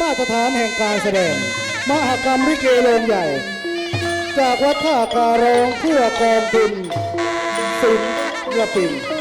มาตรฐานแห่งการแสดง มหกรรมลิเกโรงใหญ่ จากวัดท่าการองเพื่อกองทุนศิลปิน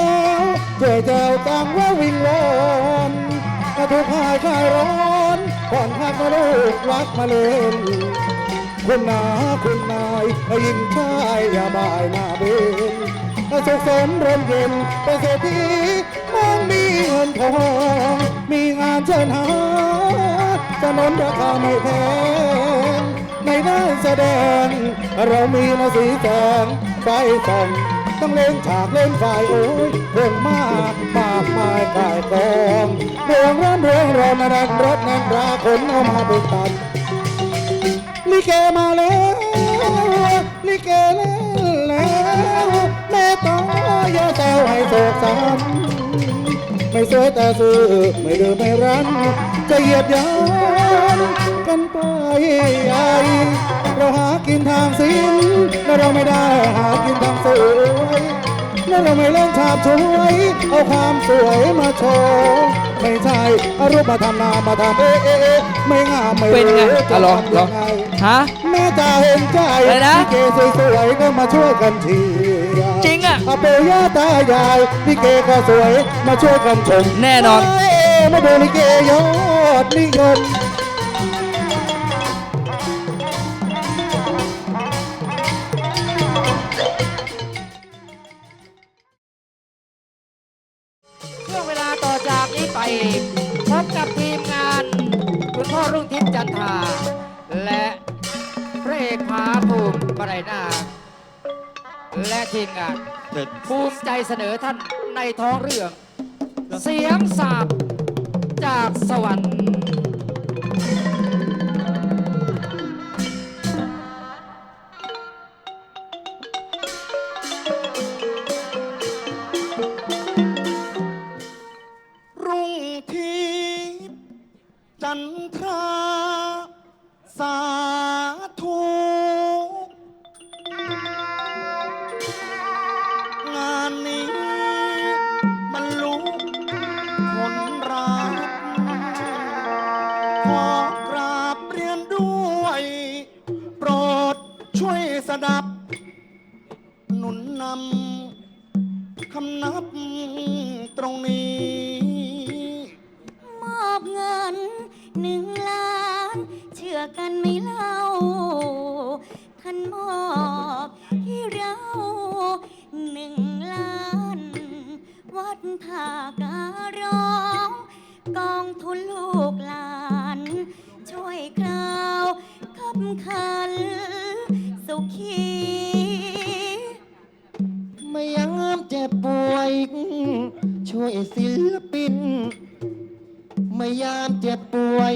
วิ่งวอนมาทุกข์หายคลายร้อนก่อนพักมาลูกรักมาเล่นคุณนาคุณนายหญิงชายอย่าบายหน้าเบนสุขสมร่มเย็นเป็นเศรษฐีมองมีเงินทองมีงานเชิญหาจะนนราคาไม่แพงในด้านแสดง เรามีนาสีแสงไฟส่อง ต้องเล่นฉากเล่นฝ่ายโอ้ยเรื่องมากมากมายกายกองเรื่องร้อนเรื่องร้อนนันรถนันราขนเอามาเป็นตันลิเกมาแล้วลิเกแล้วแล้วแม่ต้องอย่าแซวให้โศกสันไม่สวยแต่ซื่อไม่ดื้อไม่รั้นจะเหยียดหยามกันไปเราหากินทางศิลและเราไม่ได้หา เราไม่เล่นฉาบช่วยเอาความสวยมาโชว์ไม่ใช่อารูปมาทำนามาทำเอ๊ะเอ๊ะเอไม่งามไม่เป็นไงรู้อะลองลองฮะแม่จะเห็นใจอะไรนะลิเกสวยๆก็มาช่วยกันเชีจริงอะ อาปู่ย่าตายายลิเกก็สวยมาช่วยกันชมแน่นอน เอ้ยมาดูลิเกยอดนิยม และทีมงานภูมิใจเสนอท่านในท้องเรื่อง เสียงสาบจากสวรรค์ สดับ หนุนนำคำนับตรงนี้ มอบเงินหนึ่งล้าน เชื่อกันไหม่เล่า ท่านมอบให้เราหนึ่งล้าน วัดท่าการ้อง กองทุนลูกหลาน ช่วยคราวขับขัน สุขี ไม่ยามเจ็บป่วย ช่วยศิลปิน ไม่ยามเจ็บป่วย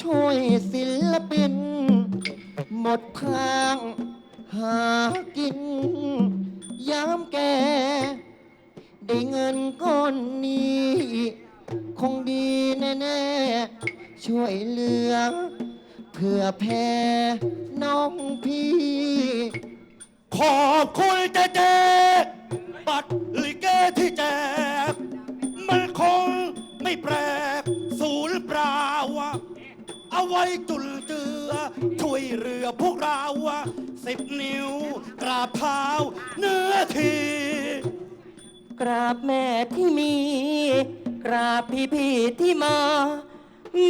ช่วยศิลปิน หมดทางหากิน ยามแก่ได้เงินก้อนนี้ คงดีแน่ ๆ ช่วยเหลือ เพื่อแพ่น้องพี่ ขอบคุณเจเจบัตรลิเกที่แจก มันคงไม่แปลกศูนย์เปล่าเอาไว้จุนเจือ ช่วยเรือพวกเราสิบนิ้ว กราบเท้าเนื้อที กราบแม่ที่มี กราบพี่พี่ๆที่มา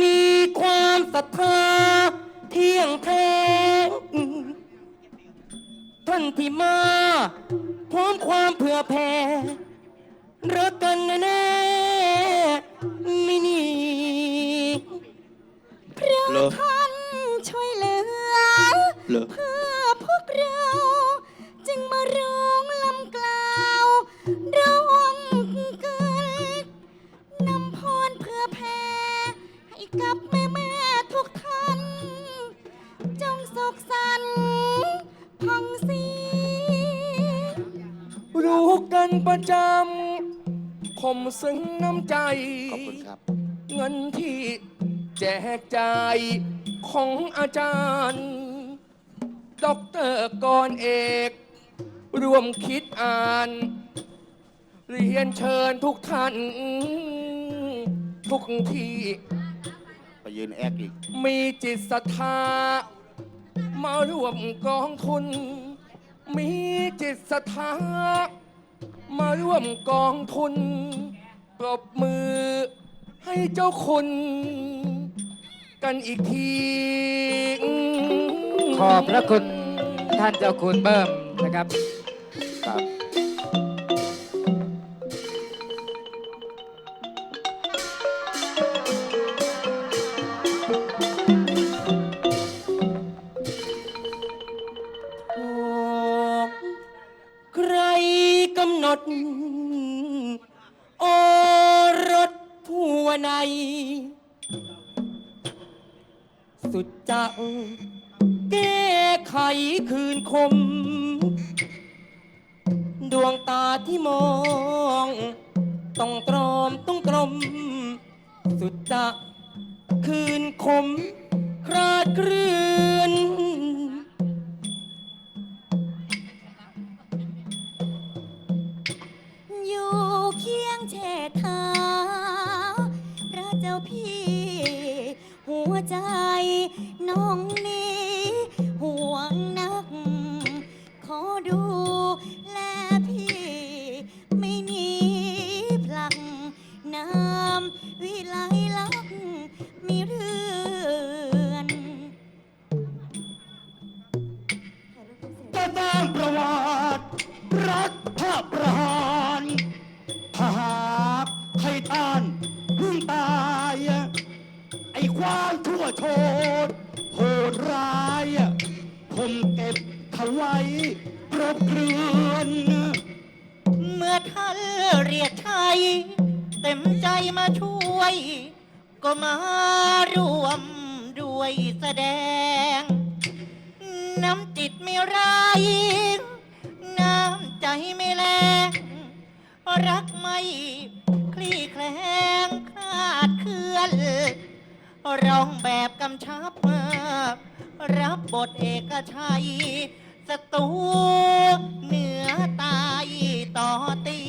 มีความศรัทธา เที่ยงเพลงท่านที่มา พร้อมความเผื่อแผ่รักกันแน่ไม่นี รู้กันประจำ ผมซึ้งน้ำใจ ขอบคุณครับ เงินที่แจกจ่ายของอาจารย์ด็อกเตอร์กรเอก รวมคิดอ่าน เรียนเชิญทุกท่าน ทุกที่ ไปยืนแอคอีก มีจิตศรัทธา มาร่วมกองทุน มีจิตศรัทธา มาร่วมกองทุน ปรบมือให้เจ้าคุณ กันอีกที ขอบพระคุณท่านเจ้าคุณเบิ่มนะครับ ครับ ใจน้องนี้าร่วมด้วยแสดง น้ำจิตไม่ร้ายน้ำใจไม่แรงรักไม่คลี่แคลงคลาดเคลื่อนร้องแบบกำชับรับบทเอกชัยสตูเหนือตายต่อตี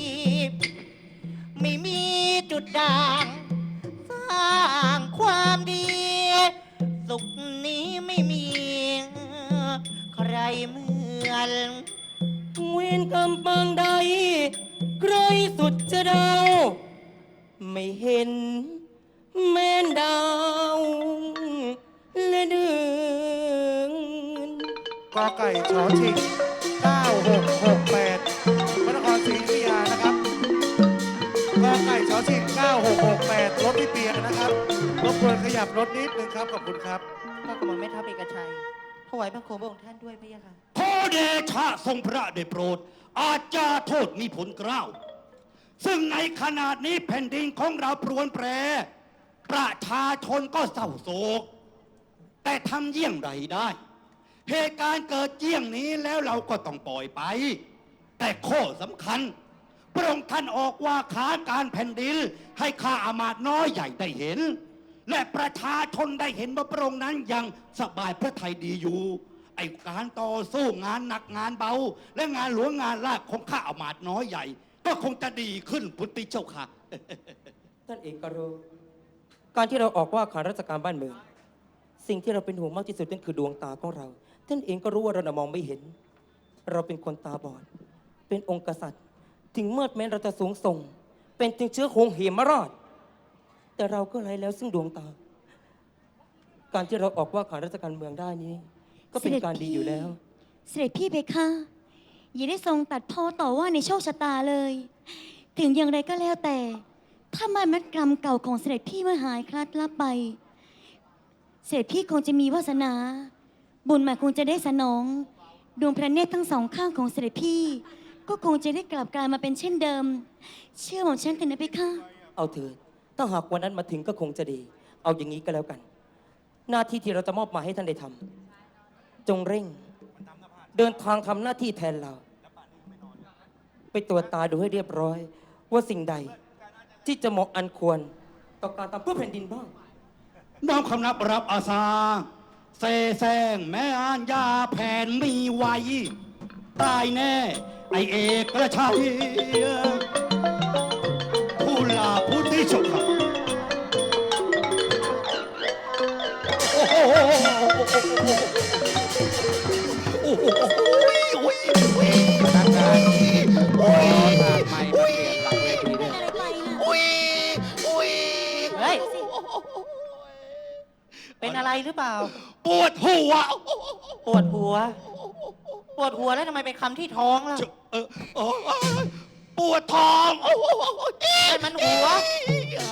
ไม่มีจุดด่าง สร้างความดี สุขนี้ไม่มี ใครเหมือน เวียนกำปังใด ใครสุดจะเดา ไม่เห็นแม่นดาวและเดือนกอไก่ชอชิง9668พระนครศรีอยุธยา รบกวนขยับรถนิดนึงครับ ขอบคุณครับ ก็กระหม่อมแม่ทัพเอกชัยถวายพระโคมพระองค์ท่านด้วยพระยะค่ะ ขอเดชะทรงพระได้โปรด อาจจะโทษมีผลเกล้าวซึ่งในขนาดนี้แผ่นดินของเราปรวนแปร ประชาชนก็เศร้าโศก แต่ทำเยี่ยงไรได้ เหตุการณ์เกิดเยี่ยงนี้แล้วเราก็ต้องปล่อยไป แต่ข้อสำคัญ พระองค์ท่านออกว่าขาการแผ่นดินให้ข้าอามาตย์น้อยใหญ่ได้เห็น และประชาชนได้เห็นว่าพระองค์นั้นยังสบายพระทัยดีอยู่ ไอ้การต่อสู้งานหนักงานเบา และงานหลวงงานลากของข้าอามาตย์น้อยใหญ่ ก็คงจะดีขึ้นพุทธิเจ้าค่ะ ท่านเอกก็รู้ การที่เราออกว่าขาราชการบ้านเมือง สิ่งที่เราเป็นห่วงมากที่สุดนั่นคือดวงตาของเรา ท่านเองก็รู้ว่าเราน่ะมองไม่เห็น เราเป็นคนตาบอด เป็นองค์กษัตริย์ ถึงเมื่อแม้เราจะสูงส่ง เป็นถึงเชื้อคงเหมราช แต่เราก็ไร้แล้วซึ่งดวงตา การที่เราออกว่าขาราชการเมืองได้นี้ ก็เป็นการดีอยู่แล้ว เสด็จพี่เพคะอย่าได้ทรงตัดพ้อต่อว่าในโชคชะตาเลย ถึงอย่างไรก็แล้วแต่ ถ้าไม่มัดกรรมเก่าของเสด็จพี่เมื่อหายคลัดลับไป เสด็จพี่คงจะมีวาสนา บุญใหม่คงจะได้สนอง ดวงพระเนตรทั้งสองข้างของเสด็จพี่ ก็คงจะได้กลับกลายมาเป็นเช่นเดิม เชื่อหม่อมฉันเถอะนะเพคะ เอาเถิด ถ้าหากวันนั้นมาถึงก็คงจะดี เอาอย่างนี้ก็แล้วกัน หน้าที่ที่เราจะมอบหมายให้ท่านได้ทำจงเร่ง เดินทางทำหน้าที่แทนเรา ไปตรวจตาดูให้เรียบร้อย ว่าสิ่งใด ที่จะเหมาะอันควร ต่อการทำเพื่อแผ่นดินบ้าง น้อมคำนับรับอาสาเซแซงแม่อานยาแผนมีไว้ตายแน่ ไอเอกกระชัยผู้ลาผู้ที่ชกครับ อะไรหรือเปล่า ปวดหัวปวดหัว ปวดหัวแล้วทำไมไปคำที่ท้องล่ะ เออเออปวดท้องโอ้โหนั่นมันหัว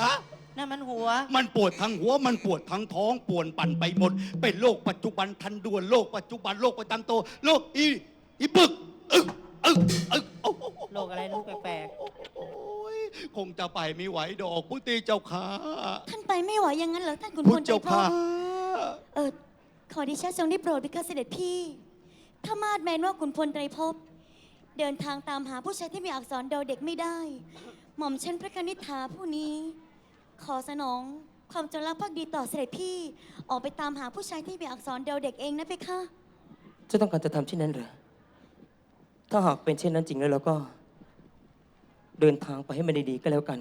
ฮะนั่นมันหัว มันปวดทั้งหัวมันปวดทั้งท้องปวดปั่นไปหมด เป็นโรคปัจจุบันทันด่วนโรคปัจจุบันโรคประจำตัวโรคอีอีปึกอึกอึกอึกโอ้โหโรคอะไรลูกแปลกคงจะไปไม่ไหวดอกพุทธเจ้าขา ท่านไปไม่ไหวอย่างนั้นเหรอท่านขุนพุพทลธใจเจ้าพ่อขาเออขอดิฉันทรงได้โปรดเพคะเสด็จพี่ถ้ามาดแมนว่าขุนพลไตรภพเดินทางตามหาผู้ชายที่มีอักษรดอเด็กไม่ได้ หม่อมฉันพระกนิษฐาผู้นี้ ขอสนองความจงรักภักดีต่อเสด็จพี่ ออกไปตามหาผู้ชายที่มีอักษรดอเด็กเองนะเพคะจะต้องการจะทำเช่นนั้นเหรอ ถ้าหากเป็นเช่นนั้นจริงแล้วเราก็ เดินทางไปให้มันดีๆก็แล้วกัน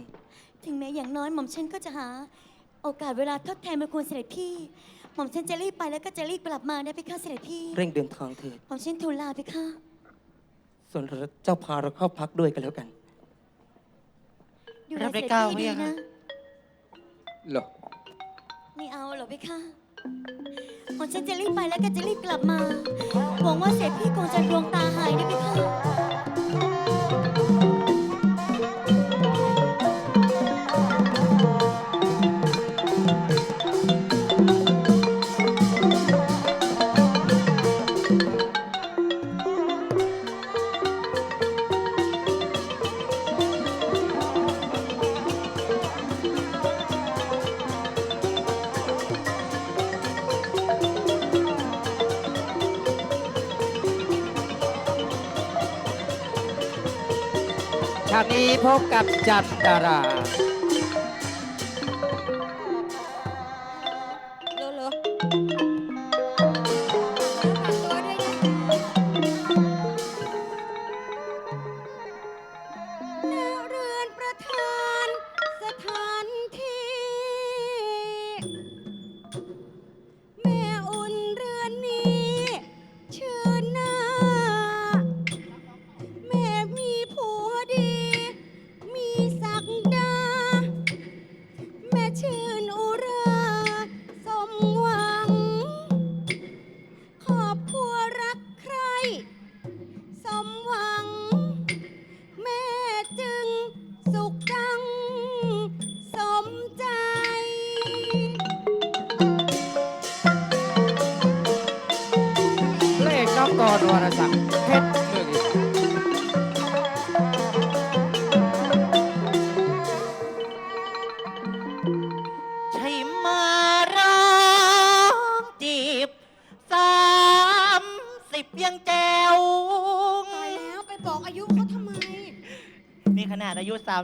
ถึงแม้อย่างน้อยหม่อมฉันก็จะหา โอกาสเวลาทดแทนบุญคุณเสด็จพี่ หม่อมฉันจะรีบไปแล้วก็จะรีบกลับมานะเพคะเสด็จพี่ เร่งเดินทางเถิดหม่อมฉันทูลลาเพคะส่วนเราเจ้าพาเราเข้าพักด้วยกันแล้วกัน ดูแลเสด็จพี่ดีนะ เหรอไม่เอาเหรอเพคะหม่อมฉันจะรีบไปแล้วก็จะรีบกลับมา หวังว่าเสด็จพี่คงจะดวงตาหายนะเพคะ ฉากนี้พบกับจันดารา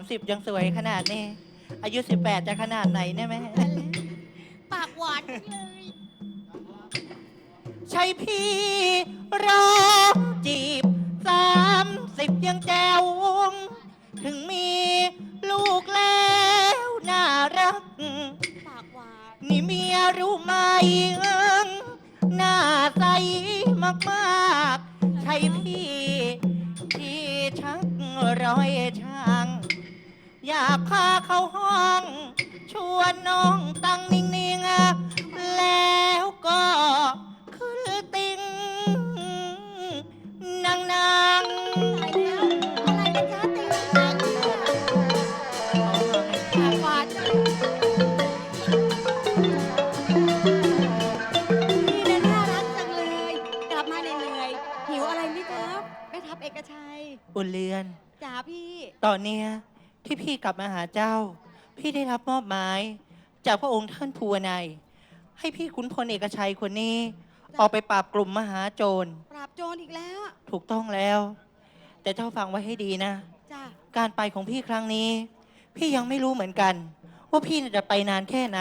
30 ยังสวยขนาดนี้ อายุ 18 จะขนาดไหนเนี่ยแม่ ปากหวานเลยใช่พี่ร้องจีบสามสิบยังแจวถึงมีลูกแล้วน่ารัก ปากหวานนี่เมียรู้ไหมเอิงหน้าใสมากๆ ใช่พี่ที่ชักร้อยช่าง อยากพาเขาห้อง ชวนน้องตั้งนิ่งๆ แล้วก็คือติงนางนางอะไรนะจ๊ะติงหนจัง พี่เนยน่ารักจังเลย กลับมาเหนื่อยๆหิวอะไรไหมครับแม่ทัพเอกชัยอุ่นเรือน จ๋าพี่ต่อเนี้ย ที่พี่กลับมาหาเจ้า พี่ได้รับมอบหมาย จากพระองค์ท่านภูวนัยให้พี่ขุนพลเอกชัยคนนี้ ออกไปปราบกลุ่มมหาโจร ปราบโจรอีกแล้วถูกต้องแล้ว แต่เจ้าฟังไว้ให้ดีนะ จ้ะการไปของพี่ครั้งนี้ พี่ยังไม่รู้เหมือนกัน ว่าพี่จะไปนานแค่ไหน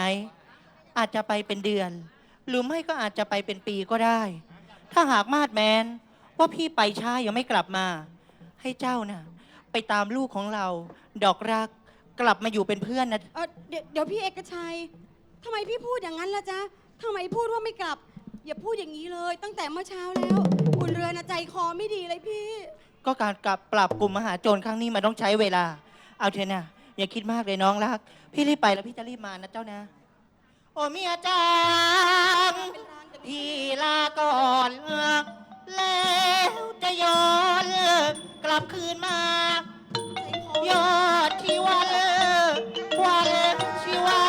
อาจจะไปเป็นเดือน หรือไม่ก็อาจจะไปเป็นปีก็ได้ ถ้าหากมาดแมนว่าพี่ไปช้ายังไม่กลับมา ให้เจ้านะ่ะ ไปตามลูกของเรา ดอกรักกลับมาอยู่เป็นเพื่อนนะ เออเดี๋ยวเดี๋ยวพี่เอกชัยทำไมพี่พูดอย่างนั้นล่ะจ๊ะทำไมพูดว่าไม่กลับ อย่าพูดอย่างนี้เลย ตั้งแต่เมื่อเช้าแล้วอุ่นเรือนนะใจคอไม่ดีเลยพี่ ก็การกลับปราบกลุ่มมหาโจรครั้งนี้มันต้องใช้เวลา เอาเถอะนะอย่าคิดมากเลยน้องรัก พี่รีบไปแล้วพี่จะรีบมานะเจ้านะ โอ้เมียจังพี่ลาก่อน แล้วจะย้อนกลับคืนมา ยอดชีวันควันชีวา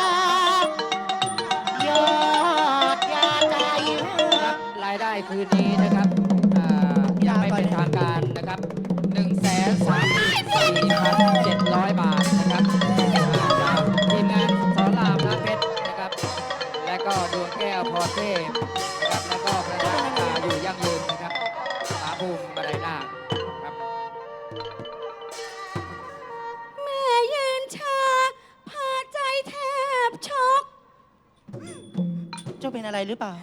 ยอดยาใจครับรายได้คืนนี้นะครับอ่ายังไม่เป็นทางการนะครับ1นึ่งแสนสามสี่พันเจ็ดร้อยบาทนะครับอ่าจากทีมงานสอนรามน้ำเพชรนะครับ และก็ดวงแก้วพรเทพนะครับแล้วก็พระราชา อะไรหรือเปล่า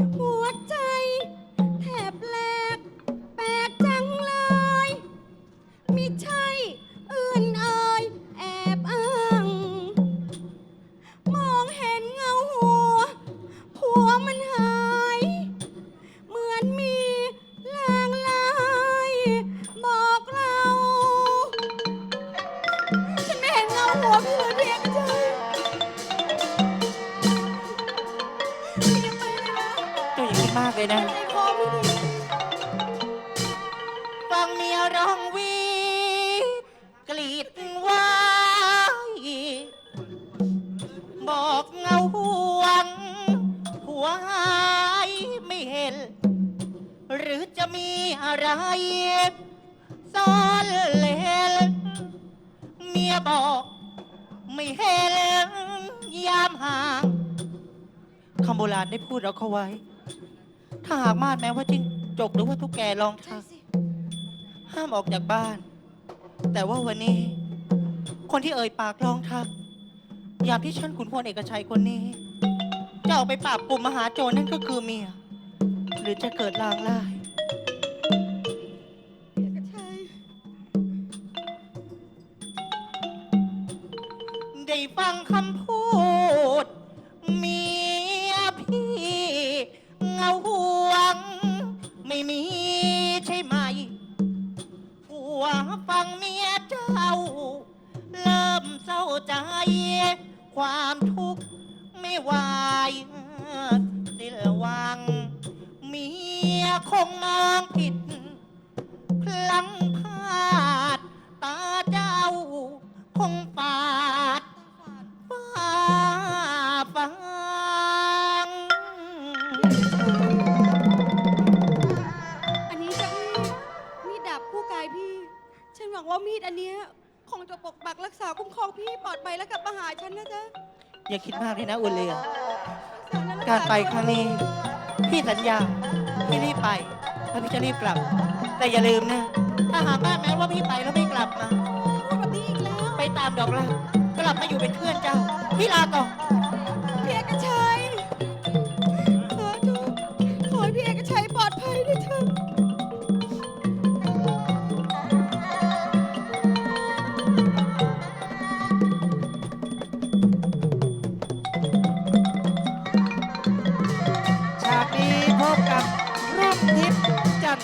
ากเลยนะ ฟังเมียร้องวีดกรีดไว้บอกเงาห่วง หัวหายไม่เห็น หรือจะมีอะไรซ่อนเล่นเมียบอก ไม่เห็นยามห่างคำโบราณได้พูดเอาเข้าไว้ ถ้าหากมาดแม้ว่าจิ้งจกหรือว่าทุกแกลองใช่ทักสิห้ามออกจากบ้าน แต่ว่าวันนี้ คนที่เอ่ยปากร้องทักยามที่ฉันขุนพลเอกชัยคนนี้ จะออกไปปราบกลุ่มมหาโจรนั่นก็คือเมีย หรือจะเกิดลางล่ายเอกชัยได้ฟังคำพู คงมองผิด พลังพลาด ตาเจ้า คงฝาดฟ้าฟัง อันนี้จะมีดมีดดาบคู่กายพี่ ฉันหวังว่ามีดอันเนี้ยคงจะปกปักรักษาคุ้มครองพี่ปลอดภัยแล้วกลับมาหาฉันนะจ๊ะอย่าคิดมากเลยนะอุลเลียกละการไปครั้งนี้ พี่สัญญา พี่รีบไปแล้วพี่จะรีบกลับ แต่อย่าลืมนะ ถ้าหากว่าแม้ว่าพี่ไปแล้วไม่กลับมา พูดแบบนี้อีกแล้ว ไปตามดอกรักกลับมาอยู่เป็นเพื่อนเจ้า พี่ลาก่อน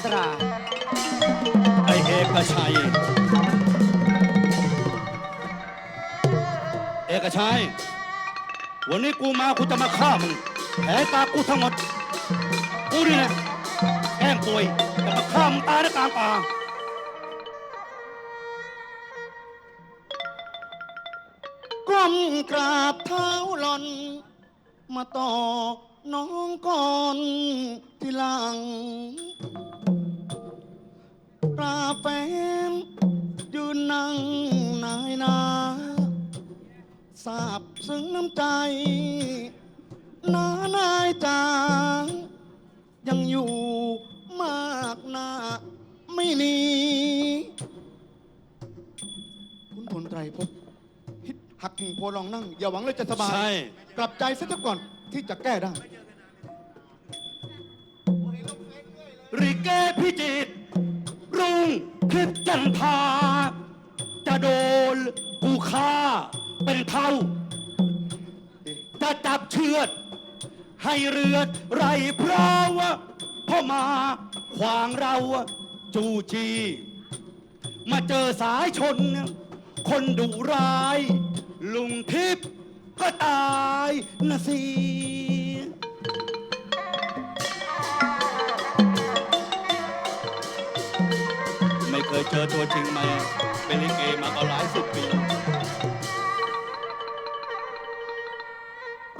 จันทรา ไอเอกชัย เอกชัย วันนี้กูมากูจะมาฆ่ามึงแผลตากูทั้งหมด กูนี่นะแกล้งป่วยจะมาฆ่ามึงตายในกลางป่า ก้มกราบเท้าหล่อน มาต่อน้องก่อนทีหลัง กราบแฟนยืนนั่งนายนะทราบซึ้งน้ำใจนานายจางยังอยู่มากนาไม่หนีคุณพลไตรภพฮิตหักหิ่งโพลองนั่ง อย่าหวังเลยจะสบาย ใช่ กลับใจซะเถอะก่อนที่จะแก้ได้ ริเกพิจิตร รุงทิพย์จันทา จะโดนกูฆ่าเป็นเท่า จะจับเชือด ให้เรือดไรเพราะว่าพ่อมาขวางเราจูจี มาเจอสายชน คนดุร้าย ลุงทิพย์ก็ตายนะสิ ยเจอตัวจริงมาเป็นลิเกมาก็หลายสิบปี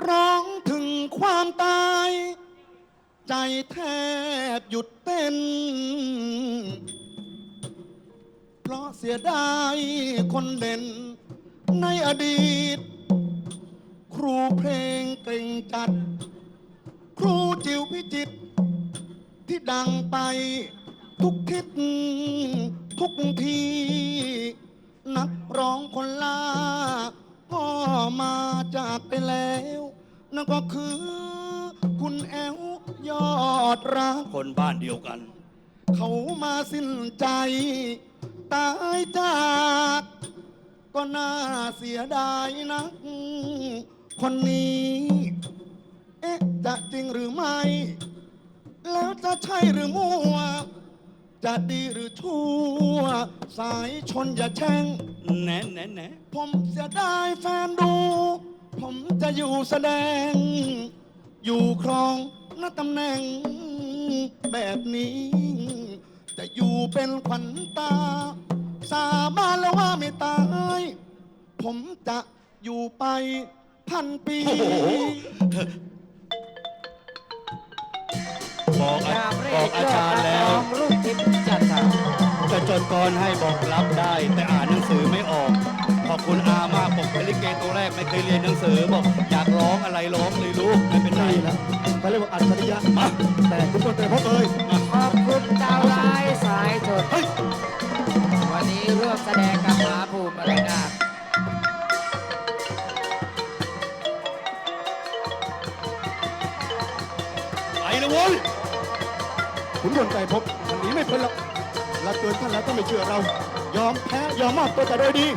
ร้องถึงความตาย ใจแทบหยุดเต้นเพราะเสียดายคนเด่นในอดีต ครูเพลงเก่งจัด ครูจิวพิจิต ที่ดังไปทุกทิศ ทุกที นักร้องคนลาก็มาจากไปแล้ว นั่นก็คือ คุณแอลยอดรักคนบ้านเดียวกัน เขามาสิ้นใจ ตายจาก ก็น่าเสียดายนัก คนนี้ เอ๊ะจะจริงหรือไม่ แล้วจะใช่หรือมั่ว จะดีหรือชั่ว สายชนอย่าแช่ง แหน่แหน่แหน่ผมเสียดายแฟนดู ผมจะอยู่แสดง อยู่ครองหน้าตำแหน่งแบบนี้ จะอยู่เป็นขวัญตา สาบานแล้วว่าไม่ตาย ผมจะอยู่ไปพันปี โอ้โหบอกอาจากพระบเออกกอายอจารดย์นักแล้ร้วองรุ่ จะจดกรให้บอกรับได้ แต่อ่านหนังสือไม่ออก ขอบคุณอามากบอกเป็นลิเกตัวแรกไม่เคยเรียนหนังสือบอกอยากร้องอะไรร้องเลยลูกไม่เป็นไรใช่แล้วเขาเรียกว่าอัจฉริยะมาแต่คุณคนแต่พ่อเอ้ยขอบคุณดาวร้ายสายชนเฮ้ยวันนี้ร่วมแสดงกับมหาภูมิอะไรนาถไปเลยเว้ยขุนพลใจพบมันหนีไม่พ้นหรอก เราเตือนท่านแล้วก็ไม่เชื่อเรา ยอมแพ้ยอมมอบตัวแต่โดยดี